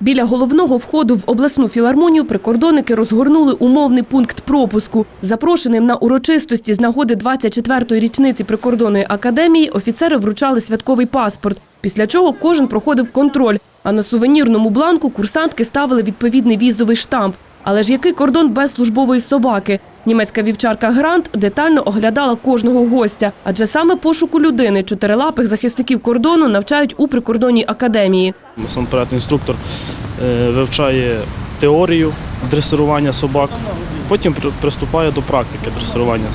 Біля головного входу в обласну філармонію прикордонники розгорнули умовний пункт пропуску. Запрошеним на урочистості з нагоди 24-ї річниці прикордонної академії офіцери вручали святковий паспорт, після чого кожен проходив контроль, а на сувенірному бланку курсантки ставили відповідний візовий штамп. Але ж який кордон без службової собаки? Німецька вівчарка Грант детально оглядала кожного гостя, адже саме пошуку людини чотирилапих захисників кордону навчають у прикордонній академії. Сам інструктор е, вивчає теорію дресирування собак, потім при- приступає до практики дресирування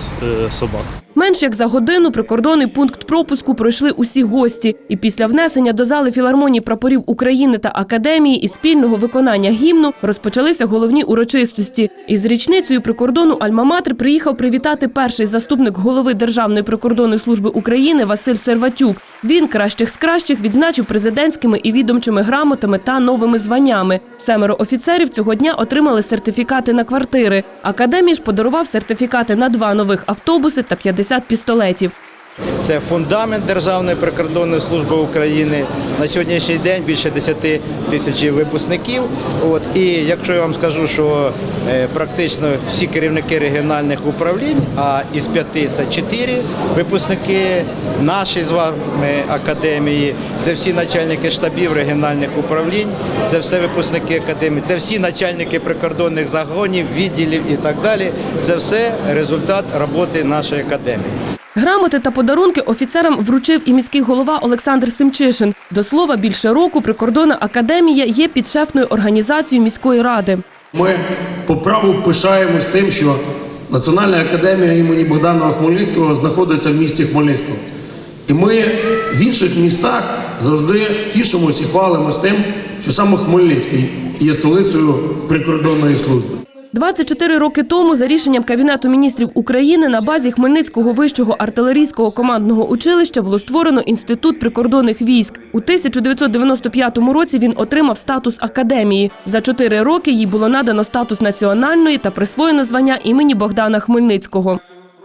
е, собак. Менш як за годину прикордонний пункт пропуску пройшли усі гості. І після внесення до зали філармонії прапорів України та академії і спільного виконання гімну розпочалися головні урочистості. Із річницею прикордону Альма-Матер приїхав привітати перший заступник голови Державної прикордонної служби України Василь Серватюк. Він кращих з кращих відзначив президентськими і відомчими грамотами та новими званнями. Семеро офіцерів цього дня отримали сертифікати на квартири. Академії ж подарував сертифікати на два нових автобуси та 50 пістолетів. Це фундамент Державної прикордонної служби України. На сьогоднішній день більше 10 тисяч випускників. От і якщо я вам скажу, що е, практично всі керівники регіональних управлінь, а із п'яти це чотири випускники нашої з вами академії, це всі начальники штабів регіональних управлінь, це все випускники академії, це всі начальники прикордонних загонів, відділів і так далі. Це все результат роботи нашої академії. Грамоти та подарунки офіцерам вручив і міський голова Олександр Семчишин. До слова, більше року прикордонна академія є підшефною організацією міської ради. Ми по праву пишаємось тим, що Національна академія імені Богдана Хмельницького знаходиться в місті Хмельницькому. І ми в інших містах завжди тішимося і хвалимось тим, що саме Хмельницький є столицею прикордонної служби. 24 роки тому за рішенням Кабінету міністрів України на базі Хмельницького вищого артилерійського командного училища було створено інститут прикордонних військ. У 1995 році він отримав статус академії. За чотири роки їй було надано статус національної та присвоєно звання імені Богдана Хмельницького.